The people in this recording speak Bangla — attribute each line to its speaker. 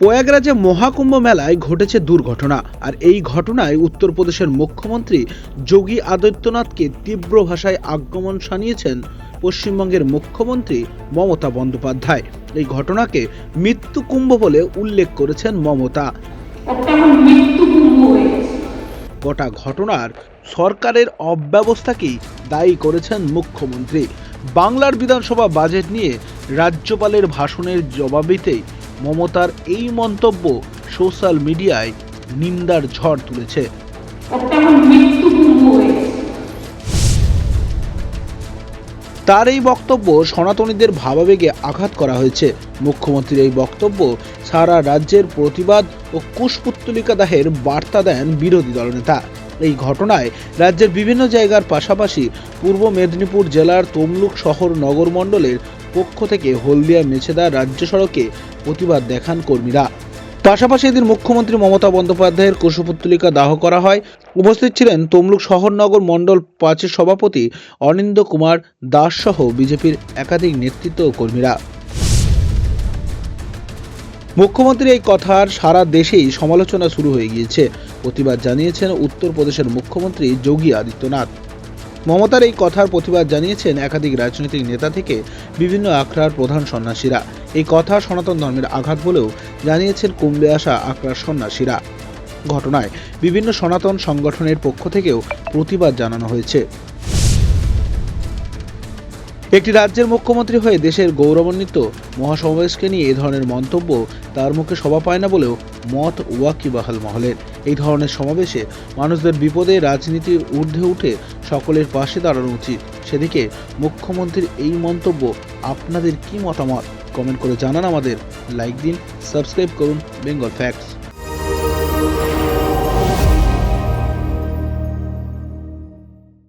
Speaker 1: প্রয়াগরাজে মহাকুম্ভ মেলায় ঘটেছে দুর্ঘটনা আর এই ঘটনায় উত্তরপ্রদেশের মুখ্যমন্ত্রী যোগী আদিত্যনাথকে তীব্র ভাষায় আক্রমণ শানিয়েছেন পশ্চিমবঙ্গের মুখ্যমন্ত্রী মমতা বন্দ্যোপাধ্যায়। এই ঘটনাকে মৃত্যু কুম্ভ বলে উল্লেখ করেছেন মমতা। গোটা ঘটনার সরকারের অব্যবস্থাকেই দায়ী করেছেন মুখ্যমন্ত্রী। বাংলার বিধানসভা বাজেট নিয়ে রাজ্যপালের ভাষণের জবাবিতেই মমতার এই মন্তব্য সোশ্যাল মিডিয়ায় নিন্দার ঝড় তুলেছে। তার এই বক্তব্য সনাতনীদের ভাবাবেগে আঘাত করা হয়েছে। মুখ্যমন্ত্রীর এই বক্তব্য সারা রাজ্যের প্রতিবাদ ও কুশপুত্তলিকা দাহের বার্তা দেন বিরোধী দলনেতা। এই ঘটনায় রাজ্যের বিভিন্ন জায়গার পাশাপাশি পূর্ব মেদিনীপুর জেলার তমলুক শহর নগর মণ্ডলের পক্ষ থেকে হলদিয়া মেছেদা রাজ্য সড়কে প্রতিবাদ দেখান কর্মীরা। পাশাপাশি এদিন মুখ্যমন্ত্রী মমতা বন্দ্যোপাধ্যায়ের কুশপুত্তলিকা দাহ করা হয়। উপস্থিত ছিলেন তমলুক শহরনগর মণ্ডল পাঁচের সভাপতি অনিন্দ কুমার দাস সহ বিজেপির একাধিক নেতৃত্ব কর্মীরা। মুখ্যমন্ত্রীর এই কথার সারা দেশেই সমালোচনা শুরু হয়ে গিয়েছে। প্রতিবাদ জানিয়েছেন উত্তরপ্রদেশের মুখ্যমন্ত্রী যোগী আদিত্যনাথ। মমতার এই কথার প্রতিবাদ জানিয়েছেন একাধিক রাজনৈতিক নেতা থেকে বিভিন্ন আখড়ার প্রধান সন্ন্যাসীরা। এই কথা সনাতন ধর্মের আঘাত বলেও জানিয়েছেন কুম্ভে আসা আখড়ার সন্ন্যাসীরা। ঘটনায় বিভিন্ন সনাতন সংগঠনের পক্ষ থেকেও প্রতিবাদ জানানো হয়েছে। একটি রাজ্যের মুখ্যমন্ত্রী হয়ে দেশের গৌরবান্বিত মহাসমাবেশকে নিয়ে এ ধরনের মন্তব্য তার মুখে শোভা পায় না বলেও মত ওয়াকিবাহাল মহলের। এই ধরনের সমাবেশে মানুষদের বিপদে রাজনীতির ঊর্ধ্বে উঠে সকলের পাশে দাঁড়ানো উচিত। সেদিকে মুখ্যমন্ত্রীর এই মন্তব্য আপনাদের কি মতামত? কমেন্ট করে জানান আমাদের। লাইক দিন, সাবস্ক্রাইব করুন বেঙ্গল ফ্যাক্টস।